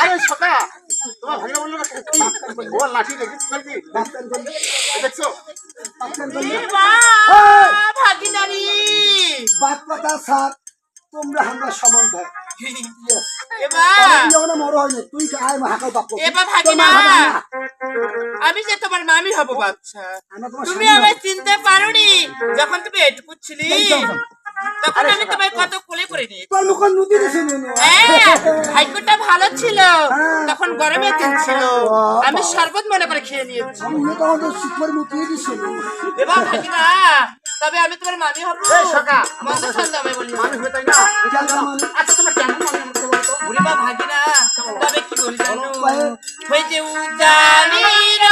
আরে সকা তোমার ভালো বলল না কি ও লাঠি নাকি? দেখছ? ভাগিনারি বাদ কথা স্যার তোমরা আমি যে তোমার মামি হব বাচ্চা। তুমি আমায় চিনতে পারোনি যখন তুমি এটুকু ছিলি। তখন আমি তোমায় কত কোলে করে নদী দিছে ভাগ্যটা ভালো ছিল। তখন গরমে দিন ছিল। আমি শরবত মনে করে খেয়ে নিয়েছি। এবার ভাগিনা তবে আমি তোমার মামি হব। এই সকা মন্দ ছন্দ আমি বলি মানুষ হয়ে তাই না। আচ্ছা তোমার কেমন মনে আমাকে বলো তো? বা ভাগিনা তবে কি বলি জানো? হইতে উজানির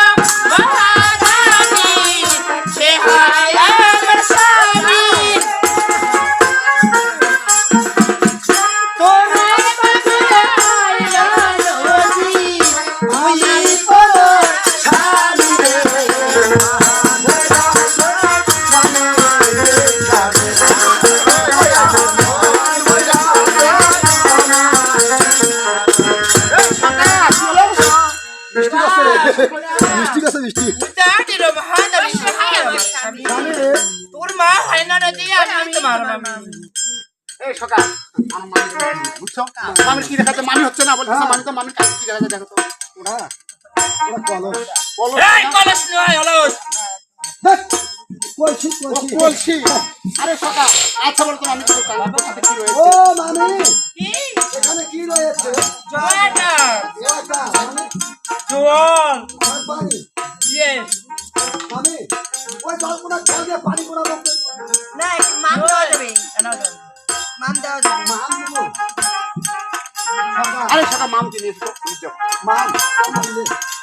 আছে। স্বামী তোর মা হয় না নদী আমি তোমার এই বুঝছ? কি মামি হচ্ছে না বলছে মামি তো মামি কাছে কি দেখাচ্ছে দেখো তো। ওরা? ওরা কলস। বলো এই কলস নয় অলস। দেখ, কলসি কলসি। বলছি আরে সকা আচ্ছা বলতো মামি তো কালকে সাথে কি রয়েছে ও মামি।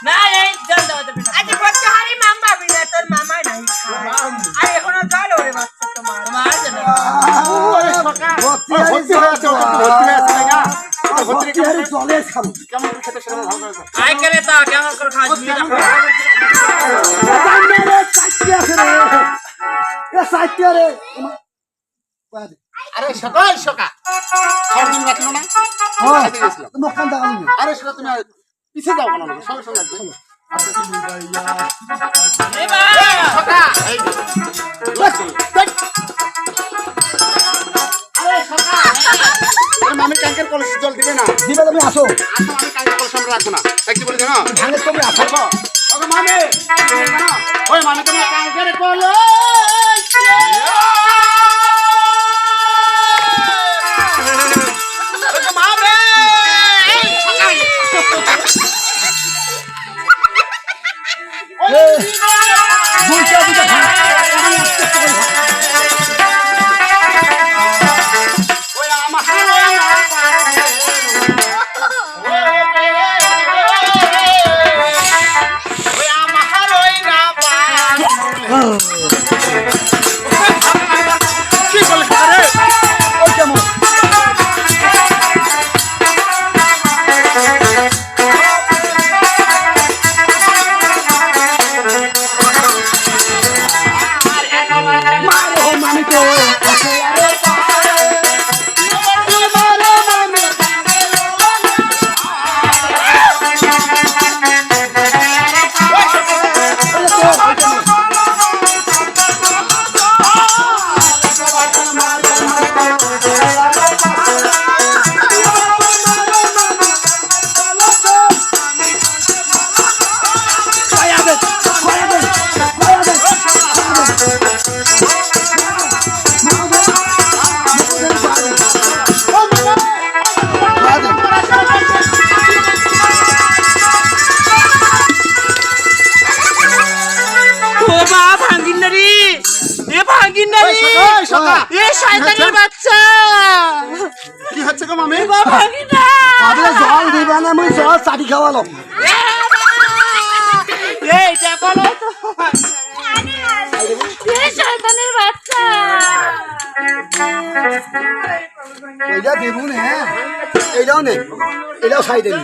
না এই জল দেওয়া যাবে না আজ বলতে হারি মাম পাবি না তোর মামাই নাই আর এখনও জল ওরে বাচ্চা তোমার তোমার জন্য আরে সকা ভর্তি ও, ভর্তি হয়ে আছে ও কিন্তু ভর্তি হয়ে আছে তাই না তো ভর্তি ভর্তি হাড়ি জলে খাব কেমন করে খেতে সেটা ভালো করে আই করে তা কেমন করে খাস তুমি না জানবে রে চাইতে আছে রে এ চাইতে রে বাদ আরে সকা এই সকা রাখল না হ্যাঁ দাও আরে সেটা তুমি পিছিয়ে যাও কেন সঙ্গে সঙ্গে লাগবে মামি ট্যাঙ্কের কলসি জল দিবে না। দিবে তুমি আসো। আসো আমি ট্যাঙ্কের কলসি আমরা রাখব না। কি বলে জানো? ভাঙে তুমি আসো। ওকে মামি ওই মামি তোমার ট্যাঙ্কের কলসি এ এ শয়তানের বাচ্চা। কি হচ্ছে গো মামি? আরে জল দিবা না মুই জল চাটি খাওয়ালো এইটা বলো তো। এ শয়তানের বাচ্চা। এইটা দেবু নে এইটাও নে এটাও সাইডে নে।